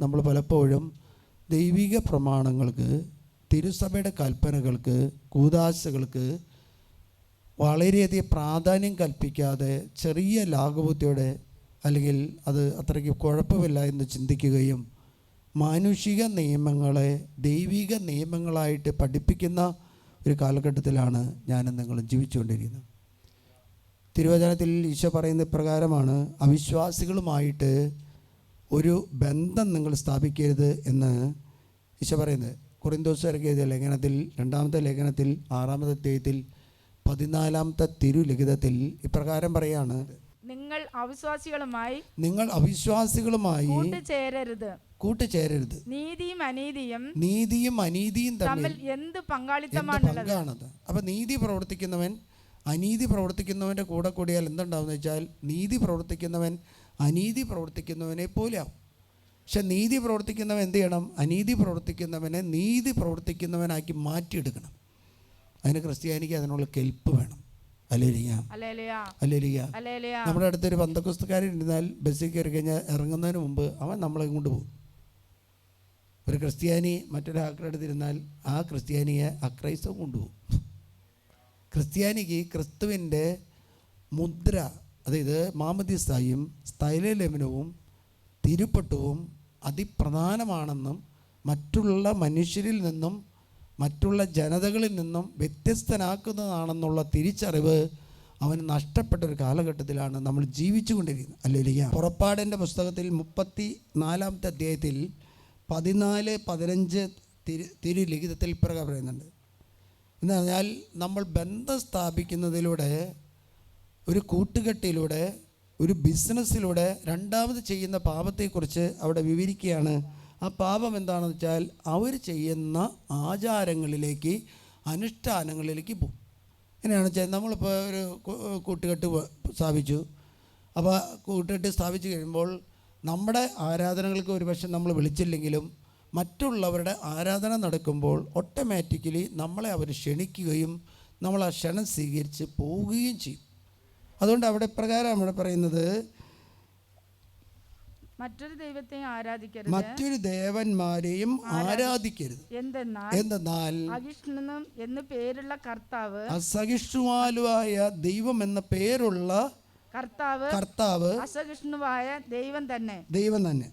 നമ്മൾ പലപ്പോഴും ദൈവിക പ്രമാണങ്ങൾക്ക് തിരുസഭയുടെ കൽപ്പനകൾക്ക് കൂതാശകൾക്ക് വളരെയധികം പ്രാധാന്യം കൽപ്പിക്കാതെ ചെറിയ ലാഘവത്തോടെ അല്ലെങ്കിൽ അത് അത്രയ്ക്ക് കുഴപ്പമില്ല എന്ന് ചിന്തിക്കുകയും മാനുഷിക നിയമങ്ങളെ ദൈവിക നിയമങ്ങളായിട്ട് പഠിപ്പിക്കുന്ന ഒരു കാലഘട്ടത്തിലാണ് ഞാനും നിങ്ങളും ജീവിച്ചുകൊണ്ടിരിക്കുന്നത്. തിരുവചനത്തിൽ ഈശോ പറയുന്ന പ്രകാരമാണ് അവിശ്വാസികളുമായിട്ട് ഒരു ബന്ധം നിങ്ങൾ സ്ഥാപിക്കരുത് എന്ന് ഈശോ പറയുന്നത്. കുറിന്തോസ് ഇറക്കിയ ലേഖനത്തിൽ രണ്ടാമത്തെ ലേഖനത്തിൽ ആറാമത്തെ അധ്യായത്തിൽ പതിനാലാമത്തെ തിരുലിഖിതത്തിൽ ഇപ്രകാരം പറയാണ്. നിങ്ങൾ അവിശ്വാസികളുമായി നിങ്ങൾ അവിശ്വാസികളുമായി കൂട്ടുചേരരുത്. കൂട്ടുചേരരുത്. നീതിയും അനീതിയും നീതിയും അനീതിയും തമ്മിൽ എന്ത് പങ്കാളിത്തമാണ് പങ്കാണത്? അപ്പം നീതി പ്രവർത്തിക്കുന്നവൻ അനീതി പ്രവർത്തിക്കുന്നവന്റെ കൂടെ കൂടിയാൽ എന്തുണ്ടാവുമെന്ന് വെച്ചാൽ നീതി പ്രവർത്തിക്കുന്നവൻ അനീതി പ്രവർത്തിക്കുന്നവനെ പോലെയാവും. പക്ഷെ നീതി പ്രവർത്തിക്കുന്നവൻ എന്ത് ചെയ്യണം? അനീതി പ്രവർത്തിക്കുന്നവനെ നീതി പ്രവർത്തിക്കുന്നവനാക്കി മാറ്റിയെടുക്കണം. അതിന് ക്രിസ്ത്യാനിക്ക് അതിനുള്ള കെൽപ്പ് വേണം. നമ്മുടെ അടുത്തൊരു പന്തക്കുസ്തക്കാരൻ ഇരുന്നാൽ ബസ്സിൽ കയറി കഴിഞ്ഞാൽ ഇറങ്ങുന്നതിന് മുമ്പ് അവൻ നമ്മളെ കൊണ്ട് പോകും. ഒരു ക്രിസ്ത്യാനി മറ്റൊരാളുടെ അടുത്തിരുന്നാൽ ആ ക്രിസ്ത്യാനിയെ അക്രൈസ്തവം കൊണ്ടുപോകും. ക്രിസ്ത്യാനിക്ക് ക്രിസ്തുവിന്റെ മുദ്ര അതായത് മാമദിസായും സ്ഥൈലലമനവും തിരുപ്പട്ടവും അതിപ്രധാനമാണെന്നും മറ്റുള്ള മനുഷ്യരിൽ നിന്നും മറ്റുള്ള ജനതകളിൽ നിന്നും വ്യത്യസ്തനാക്കുന്നതാണെന്നുള്ള തിരിച്ചറിവ് അവന് നഷ്ടപ്പെട്ട ഒരു കാലഘട്ടത്തിലാണ് നമ്മൾ ജീവിച്ചു കൊണ്ടിരിക്കുന്നത് അല്ലെങ്കിൽ പുറപ്പാടിന്റെ പുസ്തകത്തിൽ മുപ്പത്തി നാലാമത്തെ അധ്യായത്തിൽ പതിനാല് പതിനഞ്ച് തിരു ലിഖിതത്തിൽ പ്രകാരം പറയുന്നുണ്ട്. എന്ന് പറഞ്ഞാൽ നമ്മൾ ബന്ധം സ്ഥാപിക്കുന്നതിലൂടെ ഒരു കൂട്ടുകെട്ടിലൂടെ ഒരു ബിസിനസ്സിലൂടെ രണ്ടാമത് ചെയ്യുന്ന പാപത്തെക്കുറിച്ച് അവിടെ വിവരിക്കുകയാണ്. ആ പാപം എന്താണെന്ന് വെച്ചാൽ അവർ ചെയ്യുന്ന ആചാരങ്ങളിലേക്ക് അനുഷ്ഠാനങ്ങളിലേക്ക് പോകും. എങ്ങനെയാണെന്ന് വെച്ചാൽ നമ്മളിപ്പോൾ ഒരു കൂട്ടുകെട്ട് സ്ഥാപിച്ചു. അപ്പോൾ കൂട്ടുകെട്ട് സ്ഥാപിച്ചു കഴിയുമ്പോൾ നമ്മുടെ ആരാധനകൾക്ക് ഒരു പക്ഷേ നമ്മൾ വിളിച്ചില്ലെങ്കിലും മറ്റുള്ളവരുടെ ആരാധന നടക്കുമ്പോൾ ഓട്ടോമാറ്റിക്കലി നമ്മളെ അവർ ക്ഷണിക്കുകയും നമ്മൾ ആ ക്ഷണം സ്വീകരിച്ച് പോവുകയും ചെയ്യും. അതുകൊണ്ട് അവിടെ പ്രകാരം അവിടെ പറയുന്നത് മറ്റൊരു ദൈവത്തെ ആരാധിക്കരുത്. മറ്റൊരു ദേവന്മാരെയും ആരാധിക്കരുത്. എന്തെന്നാൽ എന്തെന്നാൽ എന്ന് പേരുള്ള കർത്താവ് അസഹിഷ്ണുവാലുവായ ദൈവം എന്ന പേരുള്ള കർത്താവ് കർത്താവ് അസഹിഷ്ണുവായ ദൈവം തന്നെ. ദൈവം തന്നെ.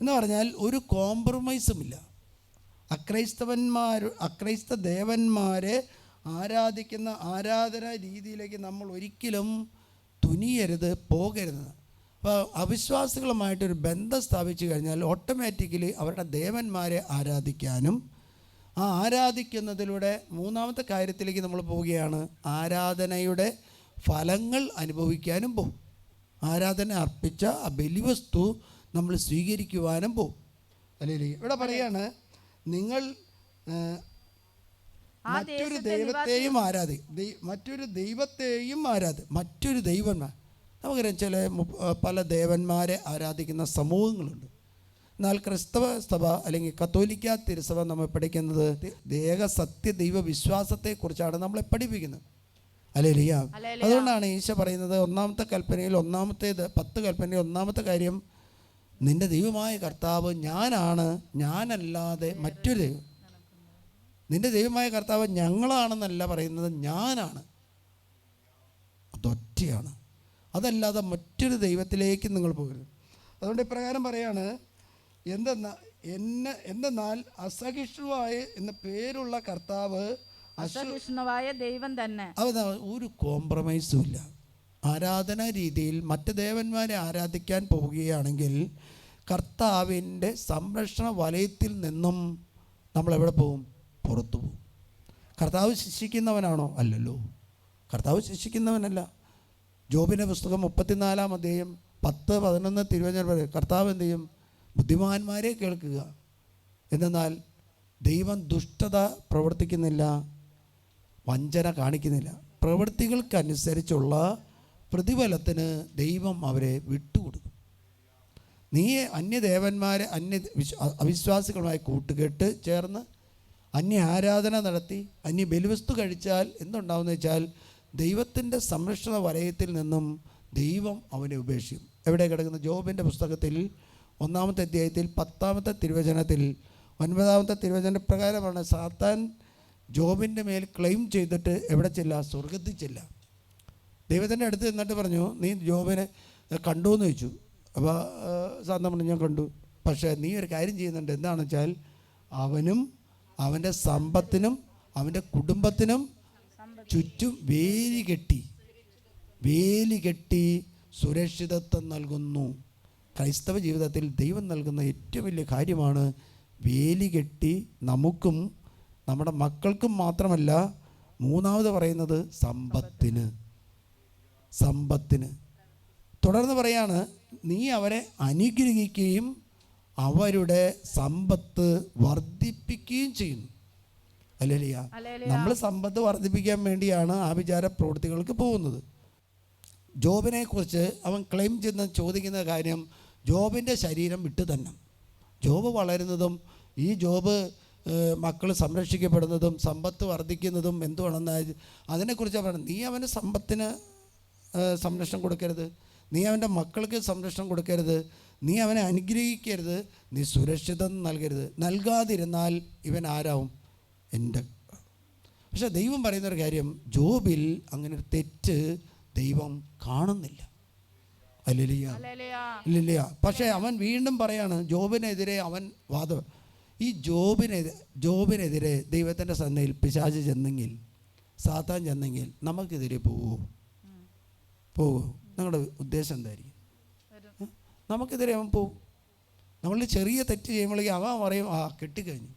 എന്ന് പറഞ്ഞാൽ ഒരു കോംപ്രമൈസും ഇല്ല. അക്രൈസ്തവന്മാർ അക്രൈസ്ത ദേവന്മാരെ ആരാധിക്കുന്ന ആരാധന രീതിയിലേക്ക് നമ്മൾ ഒരിക്കലും തുനിയരുത് പോകരുത്. അപ്പോൾ അവിശ്വാസികളുമായിട്ടൊരു ബന്ധം സ്ഥാപിച്ചു കഴിഞ്ഞാൽ ഓട്ടോമാറ്റിക്കലി അവരുടെ ദേവന്മാരെ ആരാധിക്കാനും ആ ആരാധിക്കുന്നതിലൂടെ മൂന്നാമത്തെ കാര്യത്തിലേക്ക് നമ്മൾ പോവുകയാണ്. ആരാധനയുടെ ഫലങ്ങൾ അനുഭവിക്കാനും പോകും ആരാധന അർപ്പിച്ച ആ ബലിവസ്തു നമ്മൾ സ്വീകരിക്കുവാനും പോകും അല്ലെങ്കിൽ ഇവിടെ പറയാണ് നിങ്ങൾ മറ്റൊരു ദൈവത്തെയും ആരാധി മറ്റൊരു ദൈവത്തെയും ആരാധി മറ്റൊരു ദൈവന്മാർ. നമുക്കറിയാം ചില പല ദേവന്മാരെ ആരാധിക്കുന്ന സമൂഹങ്ങളുണ്ട്. എന്നാൽ ക്രിസ്തവ സഭ അല്ലെങ്കിൽ കത്തോലിക്ക തിരുസഭ നമ്മൾ പഠിക്കുന്നത് ദേഹ സത്യ ദൈവ വിശ്വാസത്തെക്കുറിച്ചാണ് നമ്മളെ പഠിപ്പിക്കുന്നത്. അല്ലേ ലിയ ഹല്ലേലൂയ. അതുകൊണ്ടാണ് ഈശോ പറയുന്നത് ഒന്നാമത്തെ കൽപ്പനയിൽ ഒന്നാമത്തേത് പത്ത് കൽപ്പനയിൽ ഒന്നാമത്തെ കാര്യം നിന്റെ ദൈവമായ കർത്താവ് ഞാനാണ് ഞാനല്ലാതെ മറ്റൊരു ദൈവം. നിന്റെ ദൈവമായ കർത്താവ് ഞങ്ങളാണെന്നല്ല പറയുന്നത് ഞാനാണ്. അതൊറ്റയാണ്. അതല്ലാതെ മറ്റൊരു ദൈവത്തിലേക്കും നിങ്ങൾ പോകരുത്. അതുകൊണ്ട് ഇപ്രകാരം പറയാണ് എന്തെന്നാ എന്നെ എന്തെന്നാൽ അസഹിഷ്ണുവായ എന്ന പേരുള്ള കർത്താവ് അസഹിഷ്ണുവായ ദൈവം തന്നെ. അതാ ഒരു കോംപ്രമൈസും ഇല്ല. ആരാധനാ രീതിയിൽ മറ്റ് ദേവന്മാരെ ആരാധിക്കാൻ പോവുകയാണെങ്കിൽ കർത്താവിന്റെ സംരക്ഷണ വലയത്തിൽ നിന്നും നമ്മൾ എവിടെ പോകും? പുറത്തു പോകും. കർത്താവ് ശിക്ഷിക്കുന്നവനാണോ? അല്ലല്ലോ. കർത്താവ് ശിക്ഷിക്കുന്നവനല്ല. ജോബിന്റെ പുസ്തകം മുപ്പത്തിനാലാം അധ്യായം പത്ത് പതിനൊന്ന് തിരുവചനം പറയും കർത്താവ് എന്ത് ചെയ്യും? ബുദ്ധിമാന്മാരെ കേൾക്കുക. എന്തെന്നാൽ ദൈവം ദുഷ്ടത പ്രവർത്തിക്കുന്നില്ല വഞ്ചന കാണിക്കുന്നില്ല. പ്രവൃത്തികൾക്കനുസരിച്ചുള്ള പ്രതിഫലത്തിന് ദൈവം അവരെ വിട്ടുകൊടുക്കും. നീ അന്യദേവന്മാരെ അന്യ വിശ്വാ അവിശ്വാസികളുമായി കൂട്ടുകെട്ട് ചേർന്ന് അന്യ ആരാധന നടത്തി അന്യ ബലിവസ്തു കഴിച്ചാൽ എന്തുണ്ടാവുമെന്ന് വെച്ചാൽ ദൈവത്തിന്റെ സംരക്ഷണ വലയത്തിൽ നിന്നും ദൈവം അവനെ ഉപേക്ഷിക്കും. എവിടെ കിടക്കുന്ന? ജോബിന്റെ പുസ്തകത്തിൽ ഒന്നാമത്തെ അധ്യായത്തിൽ പത്താമത്തെ തിരുവചനത്തിൽ ഒൻപതാമത്തെ തിരുവചന പ്രകാരമാണ് സാത്താൻ ജോബിന്റെ മേൽ ക്ലെയിം ചെയ്തിട്ട് എവിടെ ചെല്ല? സ്വർഗത്തിൽ ചെല്ല. ദൈവത്തിന്റെ അടുത്ത് നിന്നിട്ട് പറഞ്ഞു നീ ജോബിനെ കണ്ടു എന്ന് ചോദിച്ചു. അപ്പോൾ സാത്താൻ പറഞ്ഞു ഞാൻ കണ്ടു. പക്ഷേ നീ ഒരു കാര്യം ചെയ്യുന്നുണ്ട്. എന്താണെന്ന് വെച്ചാൽ അവനും അവന്റെ സമ്പത്തിനും അവന്റെ കുടുംബത്തിനും ചുറ്റും വേലി കെട്ടി. വേലി കെട്ടി സുരക്ഷിതത്വം നൽകുന്നു. ക്രൈസ്തവ ജീവിതത്തിൽ ദൈവം നൽകുന്ന ഏറ്റവും വലിയ കാര്യമാണ് വേലി കെട്ടി നമുക്കും നമ്മുടെ മക്കൾക്കും മാത്രമല്ല മൂന്നാമത് പറയുന്നത് സമ്പത്തിന്. സമ്പത്തിന്. തുടർന്ന് പറയാണ് നീ അവരെ അനുഗ്രഹിക്കുകയും അവരുടെ സമ്പത്ത് വർദ്ധിപ്പിക്കുകയും ചെയ്യുന്നു. അല്ലേലിയ. നമ്മൾ സമ്പത്ത് വർദ്ധിപ്പിക്കാൻ വേണ്ടിയാണ് ആഭിചാര പ്രവൃത്തികൾക്ക് പോകുന്നത്. ജോബിനെ കുറിച്ച് അവൻ ക്ലെയിം ചെയ്യുന്ന ചോദിക്കുന്ന കാര്യം ജോബിന്റെ ശരീരം വിട്ടു തന്നെ. ജോബ് വളരുന്നതും ഈ ജോബ് മക്കൾ സംരക്ഷിക്കപ്പെടുന്നതും സമ്പത്ത് വർദ്ധിക്കുന്നതും എന്തുവാണെന്ന് അതിനെക്കുറിച്ച് പറയുന്നത് നീ അവന് സമ്പത്തിന് സംരക്ഷണം കൊടുക്കരുത്. നീ അവന്റെ മക്കൾക്ക് സംരക്ഷണം കൊടുക്കരുത്. നീ അവനെ അനുഗ്രഹിക്കരുത് നീ സുരക്ഷിതം നൽകരുത്. നൽകാതിരുന്നാൽ ഇവൻ ആരാവും? എന്റെ പക്ഷേ ദൈവം പറയുന്നൊരു കാര്യം ജോബിൽ അങ്ങനെ ഒരു തെറ്റ് ദൈവം കാണുന്നില്ല. അല്ലില്ല പക്ഷേ അവൻ വീണ്ടും പറയാണ് ജോബിനെതിരെ അവൻ വാദം ഈ ജോബിനെതിരെ ജോബിനെതിരെ ദൈവത്തിന്റെ സന്നയിൽ പിശാച് ചെന്നെങ്കിൽ സാത്താൻ ചെന്നെങ്കിൽ നമുക്കെതിരെ പോകുമോ പോകുമോ നിങ്ങളുടെ ഉദ്ദേശം എന്തായിരിക്കും. നമുക്കെതിരെ അവൻ പോവും. നമ്മൾ ചെറിയ തെറ്റ് ചെയ്യുമ്പോഴേക്കും അവൻ പറയും ആ കെട്ടിക്കഴിഞ്ഞു.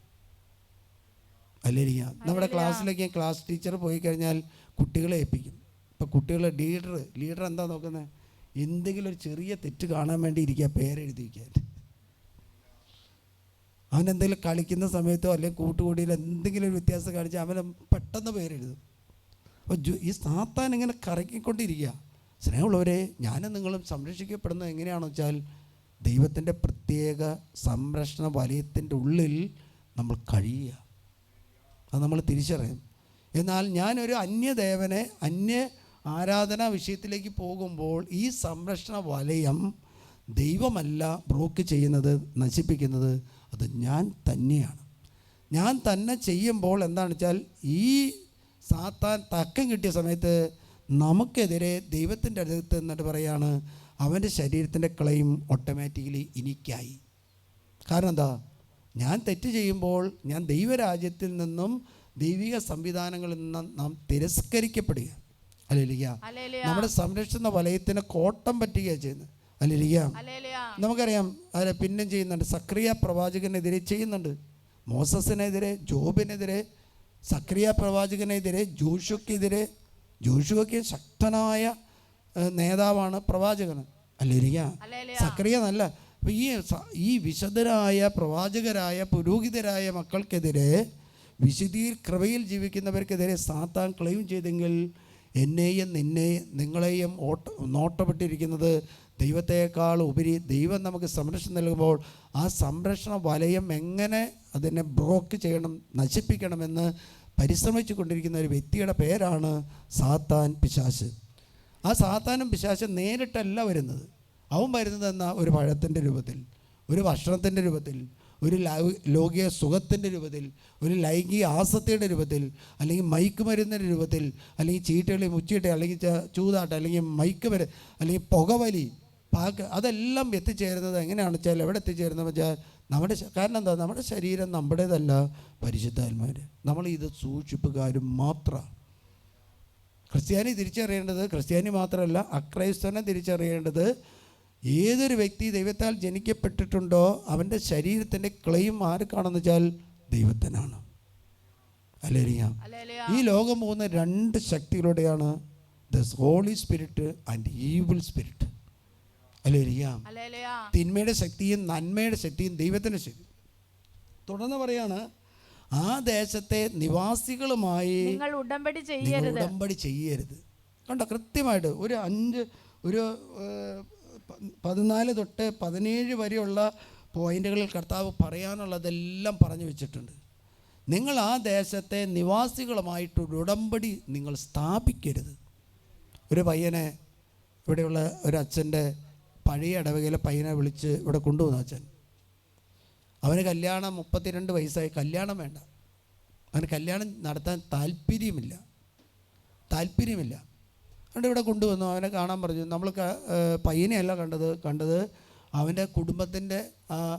അല്ലേരിക്കാം നമ്മുടെ ക്ലാസ്സിലേക്ക് ക്ലാസ് ടീച്ചർ പോയി കഴിഞ്ഞാൽ കുട്ടികളെ ഏൽപ്പിക്കും. ഇപ്പം കുട്ടികളെ ലീഡർ ലീഡർ എന്താ നോക്കുന്നത് എന്തെങ്കിലും ഒരു ചെറിയ തെറ്റ് കാണാൻ വേണ്ടി ഇരിക്കുക പേരെഴുതി വയ്ക്കാൻ അവൻ എന്തെങ്കിലും കളിക്കുന്ന സമയത്തോ അല്ലെങ്കിൽ കൂട്ടുകൂടിയിൽ എന്തെങ്കിലും ഒരു വ്യത്യാസം കാണിച്ചാൽ അവനെ പെട്ടെന്ന് പേരെഴുതും. അപ്പോൾ ഈ സാത്താൻ ഇങ്ങനെ കറക്കിക്കൊണ്ടിരിക്കുക. സ്നേഹമുള്ളവരെ ഞാനും നിങ്ങളും സംരക്ഷിക്കപ്പെടുന്നത് എങ്ങനെയാണെന്ന് വെച്ചാൽ ദൈവത്തിന്റെ പ്രത്യേക സംരക്ഷണ വലയത്തിന്റെ ഉള്ളിൽ നമ്മൾ കഴിയുക. അത് നമ്മൾ തിരിച്ചറിയും. എന്നാൽ ഞാനൊരു അന്യദേവനെ അന്യ ആരാധനാ വിഷയത്തിലേക്ക് പോകുമ്പോൾ ഈ സംരക്ഷണ വലയം ദൈവമല്ല ബ്രോക്ക് ചെയ്യുന്നത് നശിപ്പിക്കുന്നത് അത് ഞാൻ തന്നെയാണ്. ഞാൻ തന്നെ ചെയ്യുമ്പോൾ എന്താണെന്ന് വെച്ചാൽ ഈ സാത്താൻ തക്കം കിട്ടിയ സമയത്ത് നമുക്കെതിരെ ദൈവത്തിന്റെ അടുത്ത് എന്നിട്ട് പറയാണ് അവന്റെ ശരീരത്തിന്റെ ക്ലെയിം ഓട്ടോമാറ്റിക്കലി എനിക്കായി കാരണം എന്താ? ഞാൻ തെറ്റ് ചെയ്യുമ്പോൾ ഞാൻ ദൈവരാജ്യത്തിൽ നിന്നും ദൈവിക സംവിധാനങ്ങളിൽ നിന്ന് നാം തിരസ്കരിക്കപ്പെടുക. ഹല്ലേലൂയ. നമ്മുടെ സംരക്ഷണ വലയത്തിന് കോട്ടം പറ്റുകയാണ് ചെയ്യുന്നത്. ഹല്ലേലൂയ. നമുക്കറിയാം അതിനെ പിന്നെയും ചെയ്യുന്നുണ്ട്. സക്രിയ പ്രവാചകനെതിരെ ചെയ്യുന്നുണ്ട്. മോസസിനെതിരെ ജോബിനെതിരെ സക്രിയ പ്രവാചകനെതിരെ ജോഷുക്കെതിരെ ജോഷുവയ്ക്ക് ശക്തനായ നേതാവാണ് പ്രവാചകൻ. അല്ലിരിക്ക ഹല്ലേലൂയ. സക്രിയ നല്ല അപ്പം ഈ ഈ വിശദരായ പ്രവാചകരായ പുരോഹിതരായ മക്കൾക്കെതിരെ വിശുദ്ധിയിൽ കൃപയിൽ ജീവിക്കുന്നവർക്കെതിരെ സാത്താൻ ക്ലെയിം ചെയ്തെങ്കിൽ എന്നെയും നിന്നെയും നിങ്ങളെയും ഓട്ട നോട്ടപ്പെട്ടിരിക്കുന്നത് ദൈവത്തേക്കാൾ ഉപരി ദൈവം നമുക്ക് സംരക്ഷണം നൽകുമ്പോൾ ആ സംരക്ഷണ വലയം എങ്ങനെ അതിനെ ബ്രോക്ക് ചെയ്യണം നശിപ്പിക്കണമെന്ന് പരിശ്രമിച്ചു കൊണ്ടിരിക്കുന്ന ഒരു വ്യക്തിയുടെ പേരാണ് സാത്താൻ പിശാശ്. ആ സാത്താനും പിശാശും നേരിട്ടല്ല വരുന്നത്. അവൻ വരുന്നത് എന്ന? ഒരു പഴത്തിന്റെ രൂപത്തിൽ ഒരു ഭക്ഷണത്തിന്റെ രൂപത്തിൽ ഒരു ലൗകിക സുഖത്തിന്റെ രൂപത്തിൽ ഒരു ലൈംഗിക ആസക്തിയുടെ രൂപത്തിൽ അല്ലെങ്കിൽ മയക്കുമരുന്നിന്റെ രൂപത്തിൽ അല്ലെങ്കിൽ ചീട്ടുകളി മുച്ചീട്ട് അല്ലെങ്കിൽ ചൂതാട്ട് അല്ലെങ്കിൽ മൈക്ക് മയക്കുമരു അല്ലെങ്കിൽ പുകവലി പാക്ക് അതെല്ലാം എത്തിച്ചേരുന്നത് എങ്ങനെയാണെന്ന് വെച്ചാൽ എവിടെ എത്തിച്ചേരുന്നത് വെച്ചാൽ നമ്മുടെ കാരണം എന്താ? നമ്മുടെ ശരീരം നമ്മുടേതല്ല പരിശുദ്ധാത്മാര്. നമ്മൾ ഇത് സൂക്ഷിപ്പുകാരും മാത്രമാണ് ക്രിസ്ത്യാനി തിരിച്ചറിയേണ്ടത് ക്രിസ്ത്യാനി മാത്രമല്ല അക്രൈസ്തനെ തിരിച്ചറിയേണ്ടത് ഏതൊരു വ്യക്തി ദൈവത്താൽ ജനിക്കപ്പെട്ടിട്ടുണ്ടോ അവന്റെ ശരീരത്തിന്റെ ക്ലെയിം ആർക്കാണെന്ന് വെച്ചാൽ ദൈവത്തിനാണ്. ഹല്ലേലൂയ. ഈ ലോകം പോകുന്ന രണ്ട് ശക്തികളുടെയാണ് the holy spirit and evil spirit. തിന്മയുടെ ശക്തിയും നന്മയുടെ ശക്തിയും ദൈവത്തിന്റെ ശക്തി. തുടർന്ന് പറയാണ് ആ ദേശത്തെ നിവാസികളുമായി നിങ്ങൾ ഉടമ്പടി ചെയ്യരുത്. ഉടമ്പടി ചെയ്യരുത്. കണ്ടോ കൃത്യമായിട്ട് ഒരു അഞ്ച് ഒരു പതിനാല് തൊട്ട് പതിനേഴ് വരെയുള്ള പോയിന്റുകളിൽ കർത്താവ് പറയാനുള്ളതെല്ലാം പറഞ്ഞു വെച്ചിട്ടുണ്ട്. നിങ്ങൾ ആ ദേശത്തെ നിവാസികളുമായിട്ട് ഒരു ഉടമ്പടി നിങ്ങൾ സ്ഥാപിക്കരുത്. ഒരു പയ്യനെ ഇവിടെയുള്ള ഒരു അച്ഛന്റെ പഴയ ഇടവകയിലെ പയ്യനെ വിളിച്ച് ഇവിടെ കൊണ്ടുവന്നു അച്ഛൻ. അവന് കല്യാണം മുപ്പത്തിരണ്ട് വയസ്സായി. കല്യാണം വേണ്ട. അവന് കല്യാണം നടത്താൻ താല്പര്യമില്ല. താല്പര്യമില്ല. അതുകൊണ്ട് ഇവിടെ കൊണ്ടുവന്നു. അവനെ കാണാൻ പറഞ്ഞു. നമ്മൾ പയ്യനെയല്ല കണ്ടത്. കണ്ടത് അവന്റെ കുടുംബത്തിന്റെ ആ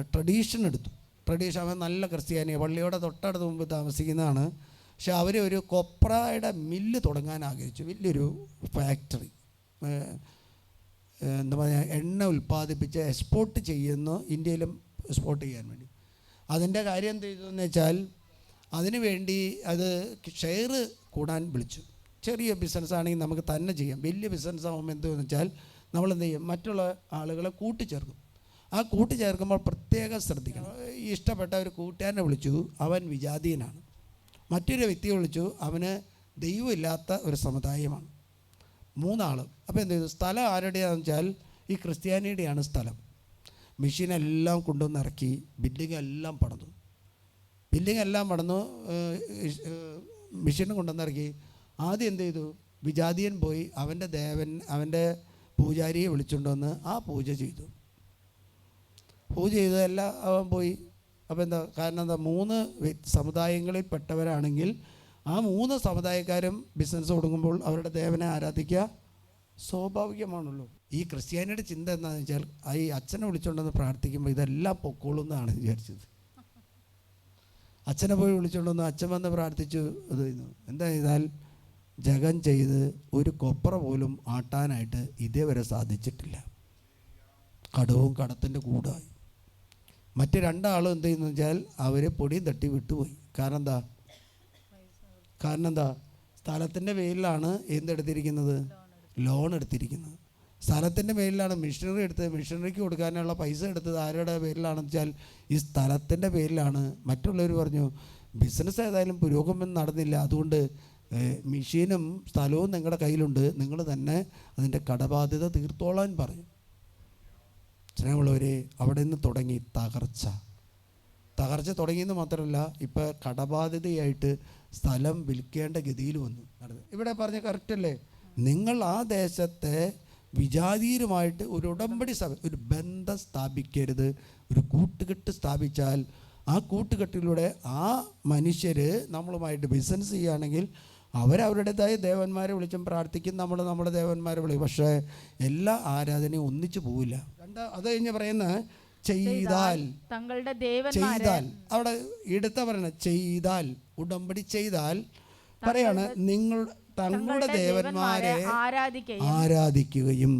ട്രഡീഷൻ എടുത്തു. ട്രഡീഷൻ അവൻ നല്ല ക്രിസ്ത്യാനിയാണ് പള്ളിയോടെ തൊട്ടടുത്ത് മുമ്പ് താമസിക്കുന്നതാണ്. പക്ഷെ അവർ ഒരു കൊപ്രയുടെ മില്ല് തുടങ്ങാൻ ആഗ്രഹിച്ചു. വലിയൊരു ഫാക്ടറി. എന്താ പറയുക എണ്ണ ഉൽപ്പാദിപ്പിച്ച് എക്സ്പോർട്ട് ചെയ്യുന്നു ഇന്ത്യയിലും എക്സ്പോർട്ട് ചെയ്യാൻ വേണ്ടി. അതിന്റെ കാര്യം എന്ത് ചെയ്തു എന്ന് വെച്ചാൽ അതിനു വേണ്ടി അത് ഷെയർ കൂടാൻ വിളിച്ചു. ചെറിയ ബിസിനസ് ആണെങ്കിൽ നമുക്ക് തന്നെ ചെയ്യാം. വലിയ ബിസിനസ് ആകുമ്പോൾ എന്തെന്ന് വെച്ചാൽ നമ്മൾ എന്ത് ചെയ്യും? മറ്റുള്ള ആളുകളെ കൂട്ടിച്ചേർക്കും. ആ കൂട്ടിച്ചേർക്കുമ്പോൾ പ്രത്യേകം ശ്രദ്ധിക്കണം. ഇഷ്ടപ്പെട്ട ഒരു കൂട്ടുകാരനെ വിളിച്ചു. അവൻ വിജാതീയനാണ്. മറ്റൊരു വ്യക്തിയെ വിളിച്ചു. അവന് ദൈവമില്ലാത്ത ഒരു സമുദായമാണ്. മൂന്നാൾ അപ്പോൾ എന്ത് ചെയ്തു? സ്ഥലം ആരുടെയാണെന്ന് വെച്ചാൽ ഈ ക്രിസ്ത്യാനിയുടെയാണ് സ്ഥലം. മെഷീനെല്ലാം കൊണ്ടുവന്ന് ഇറക്കി ബിൽഡിംഗ് എല്ലാം പടന്നു ബിൽഡിംഗ് എല്ലാം പടന്നു മെഷീനും കൊണ്ടുവന്ന് ഇറക്കി. ആദ്യം എന്ത് ചെയ്തു? വിജാതിയൻ പോയി അവന്റെ ദേവൻ അവന്റെ പൂജാരിയെ വിളിച്ചുകൊണ്ടുവന്ന് ആ പൂജ ചെയ്തു. പൂജ ചെയ്ത് എല്ലാം അവൻ പോയി. അപ്പോൾ എന്താ? കാരണം എന്താ? മൂന്ന് സമുദായങ്ങളിൽ പെട്ടവരാണെങ്കിൽ ആ മൂന്ന് സമുദായക്കാരും ബിസിനസ് തുടങ്ങുമ്പോൾ അവരുടെ ദേവനെ ആരാധിക്കുക സ്വാഭാവികമാണല്ലോ. ഈ ക്രിസ്ത്യാനിയുടെ ചിന്ത എന്താണെന്ന് വെച്ചാൽ ഈ അച്ഛനെ വിളിച്ചുകൊണ്ടെന്ന് പ്രാർത്ഥിക്കുമ്പോൾ ഇതെല്ലാം പൊക്കോളും എന്നാണ് വിചാരിച്ചത്. അച്ഛനെ പോയി വിളിച്ചുകൊണ്ടുവന്ന് അച്ഛൻ വന്ന് പ്രാർത്ഥിച്ചു ഇത് എന്താ ചെയ്താൽ ജഗം ചെയ്ത് ഒരു കൊപ്ര പോലും ആട്ടാനായിട്ട് ഇതേവരെ സാധിച്ചിട്ടില്ല. കടവും കടത്തിന്റെ കൂടായി. മറ്റു രണ്ടാളും എന്ത് ചെയ്യുന്നു വെച്ചാൽ അവർ പൊടിയും തട്ടി വിട്ടുപോയി. കാരണം എന്താ? കാരണം എന്താ? സ്ഥലത്തിന്റെ പേരിലാണ് എന്തെടുത്തിരിക്കുന്നത്? ലോൺ എടുത്തിരിക്കുന്നത്. സ്ഥലത്തിന്റെ പേരിലാണ് മിഷനറി എടുത്തത്. മിഷനറിക്ക് കൊടുക്കാനുള്ള പൈസ എടുത്തത് ആരുടെ പേരിലാണെന്ന് വെച്ചാൽ ഈ സ്ഥലത്തിന്റെ പേരിലാണ്. മറ്റുള്ളവർ പറഞ്ഞു ബിസിനസ് ഏതായാലും പുരോഗമനം നടന്നില്ല. അതുകൊണ്ട് മെഷീനും സ്ഥലവും നിങ്ങളുടെ കയ്യിലുണ്ട്. നിങ്ങൾ തന്നെ അതിന്റെ കടബാധ്യത തീർത്തോളാൻ പറഞ്ഞു സ്നേഹമുള്ളവരെ അവിടെ നിന്ന് തുടങ്ങി തകർച്ച. തകർച്ച തുടങ്ങിയെന്ന് മാത്രമല്ല ഇപ്പോൾ കടബാധ്യതയായിട്ട് സ്ഥലം വിൽക്കേണ്ട ഗതിയിൽ വന്നു. നടന്നു. ഇവിടെ പറഞ്ഞ കറക്റ്റ് അല്ലേ? നിങ്ങൾ ആ ദേശത്തെ വിജാതീയരുമായിട്ട് ഒരു ഉടമ്പടി സ്ഥാപി ഒരു ബന്ധം സ്ഥാപിക്കരുത്. ഒരു കൂട്ടുകെട്ട് സ്ഥാപിച്ചാൽ ആ കൂട്ടുകെട്ടിലൂടെ ആ മനുഷ്യർ നമ്മളുമായിട്ട് ബിസിനസ് ചെയ്യുകയാണെങ്കിൽ അവരവരുടേതായ ദേവന്മാരെ വിളിച്ചും പ്രാർത്ഥിക്കും നമ്മൾ നമ്മുടെ ദേവന്മാരെ വിളിക്കും. പക്ഷേ എല്ലാ ആരാധനയും ഒന്നിച്ചു പോവില്ല. കണ്ട അത് കഴിഞ്ഞ് പറയുന്ന ചെയ്താൽ തങ്ങളുടെ ചെയ്താൽ. അവിടെ എടുത്ത പറയണ ചെയ്താൽ ഉടമ്പടി ചെയ്താൽ പറയാണ് നിങ്ങൾ തങ്ങളുടെ ദേവന്മാരെ ആരാധിക്കുകയും.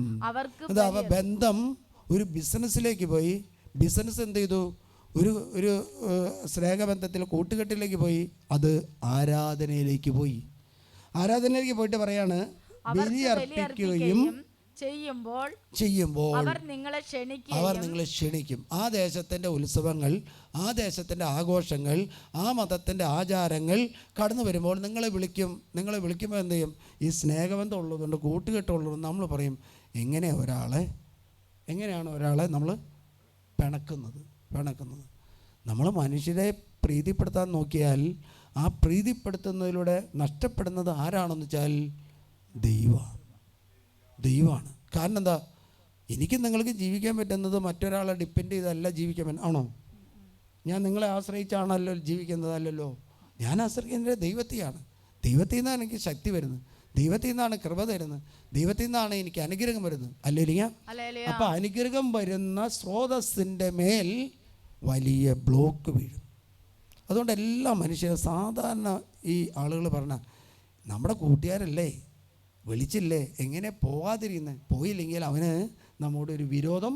അത് അവ ബന്ധം ഒരു ബിസിനസ്സിലേക്ക് പോയി. ബിസിനസ് എന്ത് ചെയ്തു? ഒരു ഒരു സ്നേഹബന്ധത്തിൽ കൂട്ടുകെട്ടിലേക്ക് പോയി. അത് ആരാധനയിലേക്ക് പോയി. ആരാധനയിലേക്ക് പോയിട്ട് പറയാണ് ബലി അർപ്പിക്കുകയും ബലിയർപ്പിക്കുകയും ചെയ്യുമ്പോൾ ചെയ്യുമ്പോൾ അവർ നിങ്ങളെ ക്ഷണിക്കും അവർ നിങ്ങളെ ക്ഷണിക്കും. ആ ദേശത്തിന്റെ ഉത്സവങ്ങൾ ആ ദേശത്തിന്റെ ആഘോഷങ്ങൾ ആ മതത്തിന്റെ ആചാരങ്ങൾ കടന്നു വരുമ്പോൾ നിങ്ങളെ വിളിക്കും. നിങ്ങളെ വിളിക്കുമ്പോൾ എന്ത് ചെയ്യും? ഈ സ്നേഹബന്ധം ഉള്ളതുകൊണ്ട് കൂട്ടുകെട്ടുള്ളതുകൊണ്ട് നമ്മൾ പറയും എങ്ങനെ ഒരാളെ? എങ്ങനെയാണ് ഒരാളെ നമ്മൾ പിണക്കുന്നത്? പിണക്കുന്നത്? നമ്മൾ മനുഷ്യരെ പ്രീതിപ്പെടുത്താൻ നോക്കിയാൽ ആ പ്രീതിപ്പെടുത്തുന്നതിലൂടെ നഷ്ടപ്പെടുന്നത് ആരാണെന്ന് വെച്ചാൽ ദൈവമാണ്. ദൈവമാണ്. കാരണം എന്താ? എനിക്ക് നിങ്ങൾക്ക് ജീവിക്കാൻ പറ്റുന്നത് മറ്റൊരാളെ ഡിപ്പെൻഡ് ചെയ്തല്ല ജീവിക്കാൻ പറ്റും ആണോ? ഞാൻ നിങ്ങളെ ആശ്രയിച്ചാണല്ലോ ജീവിക്കുന്നത് അല്ലല്ലോ ഞാൻ ആശ്രയിക്കുന്നത് ദൈവത്തെയാണ്. ദൈവത്തിൽ നിന്നാണ് എനിക്ക് ശക്തി വരുന്നത്. ദൈവത്തിൽ നിന്നാണ് കൃപ തരുന്നത്. ദൈവത്തിൽ നിന്നാണ് എനിക്ക് അനുഗ്രഹം വരുന്നത്. അല്ലേ. അപ്പം അനുഗ്രഹം വരുന്ന സ്രോതസ്സിന്റെ മേൽ വലിയ ബ്ലോക്ക് വീഴും. അതുകൊണ്ട് എല്ലാ മനുഷ്യരും സാധാരണ ഈ ആളുകൾ പറഞ്ഞ നമ്മുടെ കൂട്ടുകാരല്ലേ? വിളിച്ചില്ലേ? എങ്ങനെ പോകാതിരിക്കുന്നത് പോയില്ലെങ്കിൽ അവന് നമ്മോട് ഒരു വിരോധം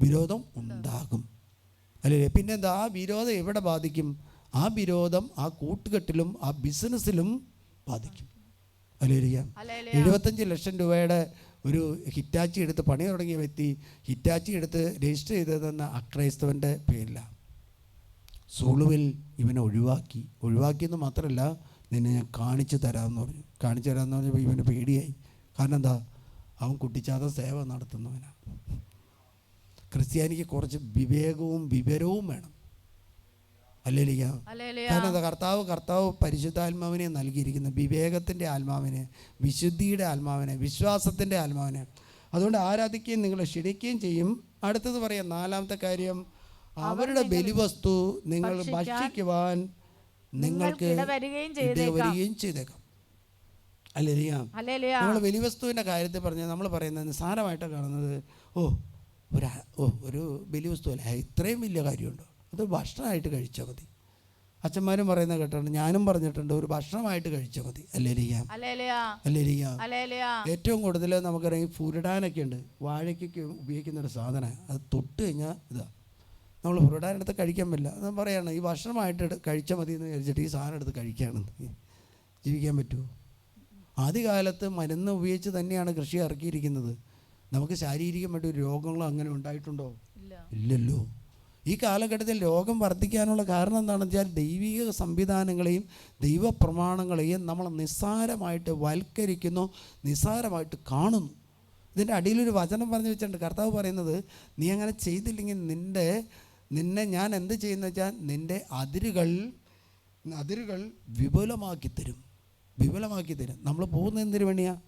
വിരോധം ഉണ്ടാകും. അല്ലേ പിന്നെന്താ? ആ വിരോധം എവിടെ ബാധിക്കും? ആ വിരോധം ആ കൂട്ടുകെട്ടിലും ആ ബിസിനസ്സിലും ബാധിക്കും. അല്ലേ ഹല്ലേലൂയ. എഴുപത്തഞ്ച് ലക്ഷം രൂപയുടെ ഒരു ഹിറ്റാച്ചി എടുത്ത് പണി തുടങ്ങിയ വ്യക്തി ഹിറ്റാച്ചി എടുത്ത് രജിസ്റ്റർ ചെയ്തതെന്ന അക്രൈസ്തവന്റെ പേരിലാണ് സൂളുവിൽ ഇവനെ ഒഴിവാക്കി. ഒഴിവാക്കിയെന്ന് മാത്രമല്ല നിന്നെ ഞാൻ കാണിച്ചു തരാമെന്ന് പറഞ്ഞു. കാണിച്ചു തരാമെന്ന് പറഞ്ഞപ്പോൾ ഇവന് പേടിയായി. കാരണം എന്താ? അവൻ കുട്ടിച്ചാത സേവ നടത്തുന്നവനാണ് ക്രിസ്ത്യാനിക്ക് കുറച്ച് വിവേകവും വിവരവും വേണം. അല്ലേ ഹല്ലേലൂയ. കാരണം എന്താ? കർത്താവ് കർത്താവ് പരിശുദ്ധാത്മാവിനെ നൽകിയിരിക്കുന്ന വിവേകത്തിന്റെ ആത്മാവിനെ വിശുദ്ധിയുടെ ആത്മാവിനെ വിശ്വാസത്തിന്റെ ആത്മാവിനെ. അതുകൊണ്ട് ആരാധിക്കുകയും നിങ്ങൾ ക്ഷണിക്കുകയും ചെയ്യും. അടുത്തത് പറയാം. നാലാമത്തെ കാര്യം അവരുടെ ബലിവസ്തു നിങ്ങൾ ഭക്ഷിക്കുവാൻ നിങ്ങൾക്ക് ഇടവരുകയും ചെയ്തേക്കാം. ഇടവരികയും ചെയ്തേക്കാം. അല്ലേ ഹല്ലേലൂയ നമ്മൾ ബലിവസ്തുവിന്റെ കാര്യത്തിൽ പറഞ്ഞാൽ നമ്മൾ പറയുന്നത് നിസ്സാരമായിട്ട് കാണുന്നത്. ഓ ഒരു ഓ ഒരു ബലിവസ്തു അല്ല ഇത്രയും വലിയ കാര്യമുണ്ടോ? അത് ഭക്ഷണമായിട്ട് കഴിച്ചാൽ മതി. അച്ഛന്മാരും പറയുന്ന കേട്ടുണ്ട് ഞാനും പറഞ്ഞിട്ടുണ്ട് ഒരു ഭക്ഷണമായിട്ട് കഴിച്ചാൽ മതി. അല്ലേ ഇരിക്കാം ഹല്ലേലൂയ അല്ലേ ഇരിക്കാം ഹല്ലേലൂയ ഏറ്റവും കൂടുതൽ നമുക്കറിയാം ഈ ഫുരുടാനൊക്കെ ഉണ്ട് വാഴയ്ക്കൊക്കെ ഉപയോഗിക്കുന്ന ഒരു സാധനമാണ് അത് തൊട്ട് കഴിഞ്ഞാൽ ഇതാ. നമ്മൾ ഫുരുടാൻ അടുത്ത് കഴിക്കാൻ പറ്റില്ല. അത് പറയാണ് ഈ ഭക്ഷണമായിട്ട് കഴിച്ചാൽ മതി എന്ന് വിചാരിച്ചിട്ട് ഈ സാധനം എടുത്ത് കഴിക്കുകയാണെന്ന് ജീവിക്കാൻ പറ്റുമോ ആദ്യകാലത്ത് മരുന്ന് ഉപയോഗിച്ച് തന്നെയാണ് കൃഷി ഇറക്കിയിരിക്കുന്നത്. നമുക്ക് ശാരീരികമായിട്ട് ഒരു രോഗങ്ങളോ അങ്ങനെ ഉണ്ടായിട്ടുണ്ടോ? ഇല്ല. ഇല്ലല്ലോ. ഈ കാലഘട്ടത്തിൽ രോഗം വർദ്ധിക്കാനുള്ള കാരണം എന്താണെന്ന് വെച്ചാൽ ദൈവിക സംവിധാനങ്ങളെയും ദൈവപ്രമാണങ്ങളെയും നമ്മൾ നിസ്സാരമായിട്ട് വൽക്കരിക്കുന്നു നിസ്സാരമായിട്ട് കാണുന്നു. ഇതിന്റെ അടിയിലൊരു വചനം പറഞ്ഞു വെച്ചിട്ടുണ്ട്. കർത്താവ് പറയുന്നത് നീ അങ്ങനെ ചെയ്തില്ലെങ്കിൽ നിന്റെ നിന്നെ ഞാൻ എന്ത് ചെയ്യുന്ന വെച്ചാൽ നിന്റെ അതിരുകൾ അതിരുകൾ വിപുലമാക്കി തരും. വിപുലമാക്കി തരും. നമ്മൾ പോകുന്ന എന്തിനു വേണ്ടിയാണ്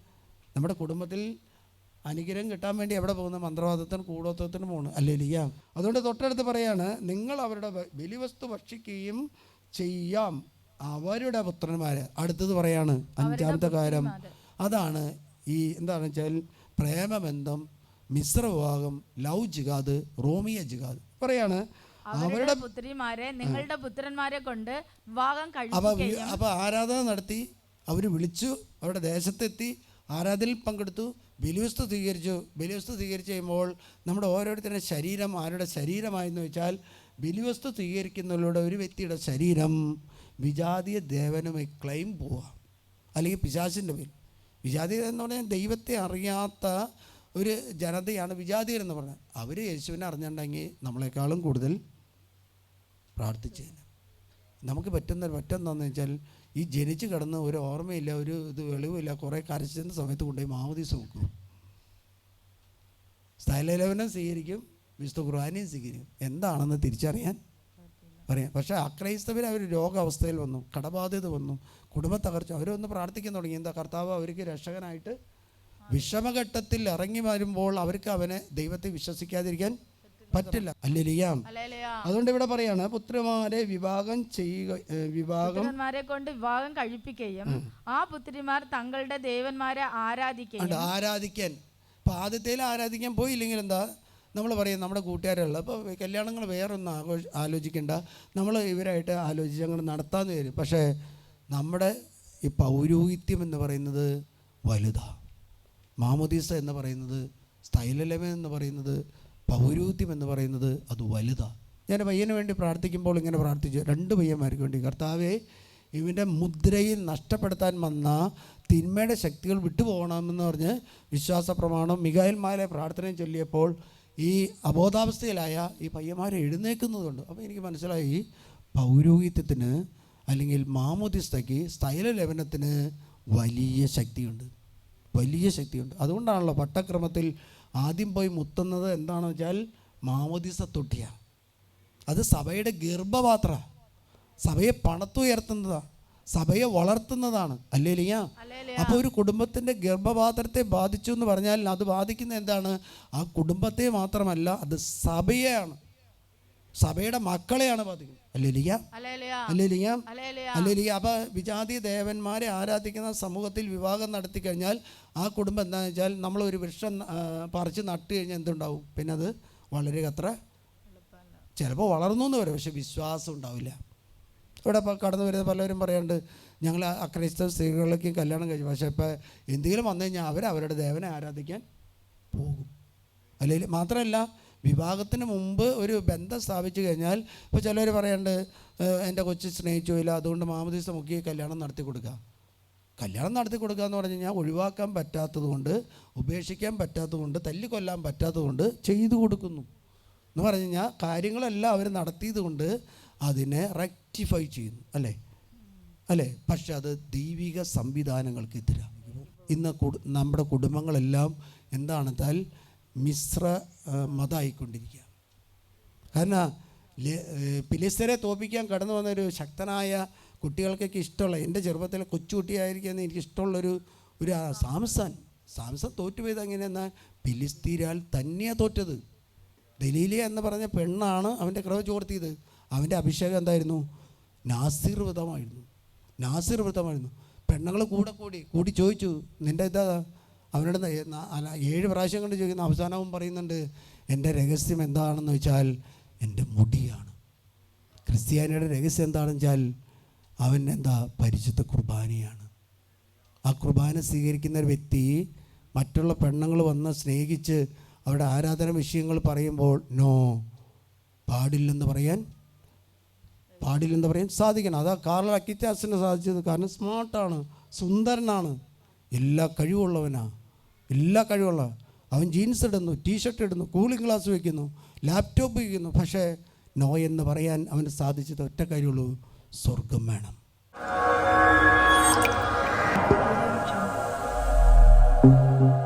നമ്മുടെ കുടുംബത്തിൽ അനുഗ്രഹം കിട്ടാൻ വേണ്ടി എവിടെ പോകുന്ന? മന്ത്രവാദത്തിനും കൂടോത്വത്തിനും പോകണം അല്ലേ ലിയ അതുകൊണ്ട് തൊട്ടടുത്ത് പറയാണ് നിങ്ങൾ അവരുടെ ബലിവസ്തു ഭക്ഷിക്കുകയും ചെയ്യാം. അവരുടെ പുത്രന്മാരെ. അടുത്തത് പറയാണ് അഞ്ചാമത്തെ കാര്യം. അതാണ് ഈ എന്താണെന്ന് വെച്ചാൽ പ്രേമബന്ധം മിശ്രവിഭാഗം ലവ് ജിഗാദ് റോമിയ ജിഗാദ് പറയാണ് അവരുടെ പുത്രിമാരെ നിങ്ങളുടെ പുത്രന്മാരെ കൊണ്ട് വിവാഹം കഴിഞ്ഞു അപ്പൊ ആരാധന നടത്തി അവർ വിളിച്ചു അവരുടെ ദേശത്തെത്തി ആരാധനയിൽ പങ്കെടുത്തു ബലിവസ്തു സ്വീകരിച്ചു. ബലിവസ്തു സ്വീകരിച്ച് കഴിയുമ്പോൾ നമ്മുടെ ഓരോരുത്തരുടെ ശരീരം ആരുടെ ശരീരമായെന്ന് വെച്ചാൽ ബലിവസ്തു സ്വീകരിക്കുന്നതിലൂടെ ഒരു വ്യക്തിയുടെ ശരീരം വിജാതീയ ദേവനുമായി ക്ലെയിം പോവുക. അല്ലെങ്കിൽ പിശാസിന്റെ പേര് വിജാതീയ എന്ന് പറഞ്ഞാൽ ദൈവത്തെ അറിയാത്ത ഒരു ജനതയാണ് വിജാതീയർ എന്ന് പറഞ്ഞാൽ അവർ യേശുവിനെ അറിഞ്ഞിട്ടുണ്ടെങ്കിൽ നമ്മളെക്കാളും കൂടുതൽ പ്രാർത്ഥിച്ചു നമുക്ക് പറ്റുന്ന പറ്റുന്നതെന്ന് വെച്ചാൽ ഈ ജനിച്ച് കിടന്ന് ഒരു ഓർമ്മയില്ല ഒരു ഇത് വെളിവില്ല കുറേ കരച്ചതിന്റെ സമയത്ത് കൊണ്ടുപോയി മാവതി സൂക്കും സ്ഥലലേവനം സ്വീകരിക്കും വിശുദ്ധ ഖുർആാനയും സ്വീകരിക്കും. എന്താണെന്ന് തിരിച്ചറിയാൻ പറയാം. പക്ഷേ അക്രൈസ്തവർ അവർ രോഗാവസ്ഥയിൽ വന്നു കടബാധ്യത വന്നു കുടുംബ തകർച്ച അവരൊന്ന് പ്രാർത്ഥിക്കാൻ തുടങ്ങി. എന്താ കർത്താവ് അവർക്ക് രക്ഷകനായിട്ട് വിഷമഘട്ടത്തിൽ ഇറങ്ങി വരുമ്പോൾ അവർക്ക് അവനെ ദൈവത്തെ വിശ്വസിക്കാതിരിക്കാൻ പറ്റില്ല. അല്ലേ ലിയാം അതുകൊണ്ട് ഇവിടെ പറയാണ് പുത്രിമാരെ വിവാഹം ചെയ്യുക വിവാഹം കൊണ്ട് വിവാഹം കഴിപ്പിക്കുകയും ആ പുത്രിമാർ തങ്ങളുടെ ദേവന്മാരെ ആരാധിക്കുകയും ആരാധിക്കാൻ. അപ്പൊ ആദ്യത്തേൽ ആരാധിക്കാൻ പോയില്ലെങ്കിൽ എന്താ? നമ്മൾ പറയും നമ്മുടെ കൂട്ടുകാരുള്ള അപ്പോൾ കല്യാണങ്ങൾ വേറൊന്നും ആഘോഷ ആലോചിക്കേണ്ട. നമ്മൾ ഇവരായിട്ട് ആലോചിച്ച് അങ്ങനെ നടത്താമെന്ന് വരും. പക്ഷേ നമ്മുടെ ഈ പൗരോഹിത്യം എന്ന് പറയുന്നത് വലുതാണ് മാമോദീസ എന്ന് പറയുന്നത് സ്ഥൈലലമ എന്ന് പറയുന്നത് പൗരൂത്യം എന്ന് പറയുന്നത് അത് വലുതാണ് ഞാൻ പയ്യന് വേണ്ടി പ്രാർത്ഥിക്കുമ്പോൾ ഇങ്ങനെ പ്രാർത്ഥിച്ചു. രണ്ട് പയ്യന്മാർക്ക് വേണ്ടി. കർത്താവെ ഇവന്റെ മുദ്രയിൽ നഷ്ടപ്പെടുത്താൻ വന്ന തിന്മയുടെ ശക്തികൾ വിട്ടുപോകണമെന്ന് പറഞ്ഞ് വിശ്വാസ പ്രമാണം മികായൽമാരെ പ്രാർത്ഥനയും ചൊല്ലിയപ്പോൾ ഈ അബോധാവസ്ഥയിലായ ഈ പയ്യന്മാരെ എഴുന്നേൽക്കുന്നതുകൊണ്ട് അപ്പോൾ എനിക്ക് മനസ്സിലായി പൗരോഹിത്യത്തിന് അല്ലെങ്കിൽ മാമോദിസ്തയ്ക്ക് സ്ഥൈല ലേപനത്തിന് വലിയ ശക്തിയുണ്ട്. വലിയ ശക്തിയുണ്ട്. അതുകൊണ്ടാണല്ലോ പട്ടക്രമത്തിൽ ആദ്യം പോയി മുത്തുന്നത് എന്താണെന്ന് വെച്ചാൽ മാമോദിസ തൊട്ടിയാണ് അത് സഭയുടെ ഗർഭപാത്ര. സഭയെ പണത്തുയർത്തുന്നതാണ് സഭയെ വളർത്തുന്നതാണ്. അല്ലേ ലിയ ഹല്ലേലൂയ അപ്പോൾ ഒരു കുടുംബത്തിന്റെ ഗർഭപാത്രത്തെ ബാധിച്ചു എന്ന് പറഞ്ഞാൽ അത് ബാധിക്കുന്ന എന്താണ്? ആ കുടുംബത്തെ മാത്രമല്ല അത് സഭയെയാണ്. സഭയുടെ മക്കളെയാണ് ബാധിക്കുന്നത്. അല്ലെങ്കിൽ അപ്പോൾ വിജാതി ദേവന്മാരെ ആരാധിക്കുന്ന സമൂഹത്തിൽ വിവാഹം നടത്തി കഴിഞ്ഞാൽ ആ കുടുംബം എന്താണെന്ന് വെച്ചാൽ നമ്മൾ ഒരു വൃക്ഷം പറിച്ച് നട്ട് കഴിഞ്ഞാൽ എന്തുണ്ടാവും? പിന്നെ അത് വളരെ അത്ര ചിലപ്പോൾ വളർന്നു എന്ന് വരും പക്ഷെ വിശ്വാസം ഉണ്ടാവില്ല. ഇവിടെ ഇപ്പോൾ കടന്നു വരുന്ന പലരും പറയാണ്ട് ഞങ്ങൾ അക്രൈസ്തവ സ്ത്രീകളിലേക്ക് കല്യാണം കഴിച്ചു. പക്ഷേ ഇപ്പോൾ എന്തെങ്കിലും വന്നു കഴിഞ്ഞാൽ അവർ അവരുടെ ദേവനെ ആരാധിക്കാൻ പോകും. അല്ലെങ്കിൽ മാത്രമല്ല വിവാഹത്തിന് മുമ്പ് ഒരു ബന്ധം സ്ഥാപിച്ചു കഴിഞ്ഞാൽ ഇപ്പോൾ ചിലർ പറയണ്ട് "ഏഹ്, എന്റെ കൊച്ചു സ്നേഹിച്ചു ഇല്ല അതുകൊണ്ട് മാമദീസ മുക്കി കല്യാണം നടത്തി കൊടുക്കുക കല്യാണം നടത്തി കൊടുക്കുക എന്ന് പറഞ്ഞു കഴിഞ്ഞാൽ ഒഴിവാക്കാൻ പറ്റാത്തതുകൊണ്ട് ഉപേക്ഷിക്കാൻ പറ്റാത്തതുകൊണ്ട് തല്ലിക്കൊല്ലാൻ പറ്റാത്തതുകൊണ്ട് ചെയ്തു കൊടുക്കുന്നു. എന്ന് പറഞ്ഞു കഴിഞ്ഞാൽ കാര്യങ്ങളെല്ലാം അവർ നടത്തിയത് കൊണ്ട് അതിനെ റെക്റ്റിഫൈ ചെയ്യുന്നു അല്ലേ? അല്ലേ? പക്ഷെ അത് ദൈവിക സംവിധാനങ്ങൾക്ക് എത്തില്ല ഇന്ന് നമ്മുടെ കുടുംബങ്ങളെല്ലാം എന്താണെന്നാൽ മിശ്ര മതമായിക്കൊണ്ടിരിക്കുക കാരണം പിലിസ്തരെ തോപ്പിക്കാൻ കടന്നു വന്നൊരു ശക്തനായ കുട്ടികൾക്കൊക്കെ ഇഷ്ടമുള്ള എന്റെ ചെറുപ്പത്തിലെ കൊച്ചുകുട്ടിയായിരിക്കുന്ന എനിക്ക് ഇഷ്ടമുള്ളൊരു ഒരു ആ സാംസൺ. സാംസൺ തോറ്റുപോയത് എങ്ങനെയെന്നാൽ പിലിസ്തീരാൽ തന്നെയാണ് തോറ്റത്. ദലീലിയ എന്ന് പറഞ്ഞ പെണ്ണാണ് അവന്റെ ക്രമ ചോർത്തിയത് അവന്റെ അഭിഷേകം എന്തായിരുന്നു? നാസിർ വ്രതമായിരുന്നു. നാസിർ വ്രതമായിരുന്നു. പെണ്ണുങ്ങൾ കൂടെ കൂടി കൂടി ചോദിച്ചു നിന്റെ ഇതാ അല്ല, ഏഴ് പ്രാവശ്യം കൊണ്ട് ചോദിക്കുന്ന അവസാനവും പറയുന്നുണ്ട് എന്റെ രഹസ്യം എന്താണെന്ന് വെച്ചാൽ എന്റെ മുടിയാണ്. ക്രിസ്ത്യാനിയുടെ രഹസ്യം എന്താണെന്ന് വെച്ചാൽ അവൻ എന്താ? പരിശുദ്ധ കുർബാനയാണ്. ആ കുർബാന സ്വീകരിക്കുന്ന ഒരു വ്യക്തി മറ്റുള്ള പെണ്ണുങ്ങൾ വന്ന് സ്നേഹിച്ച് അവരുടെ ആരാധന വിഷയങ്ങൾ പറയുമ്പോൾ നോ പാടില്ലെന്ന് പറയാൻ പാടില്ലെന്ന് പറയാൻ സാധിക്കണം. അതാ കാർൽ അക്കിറ്റാസിന് സാധിച്ചത് കാരണം സ്മാർട്ടാണ് സുന്ദരനാണ്. എല്ലാ കഴിവുള്ളവനാ. എല്ലാ കഴിവുള്ള. അവൻ ജീൻസ് ഇടുന്നു ടീഷർട്ട് ഇടുന്നു കൂളിംഗ് ഗ്ലാസ് വയ്ക്കുന്നു ലാപ്ടോപ്പ് വയ്ക്കുന്നു പക്ഷേ നോ എന്ന് പറയാൻ അവന് സാധിച്ചത് ഒറ്റ കാര്യമുള്ളൂ സ്വർഗം വേണം. thank Jungle.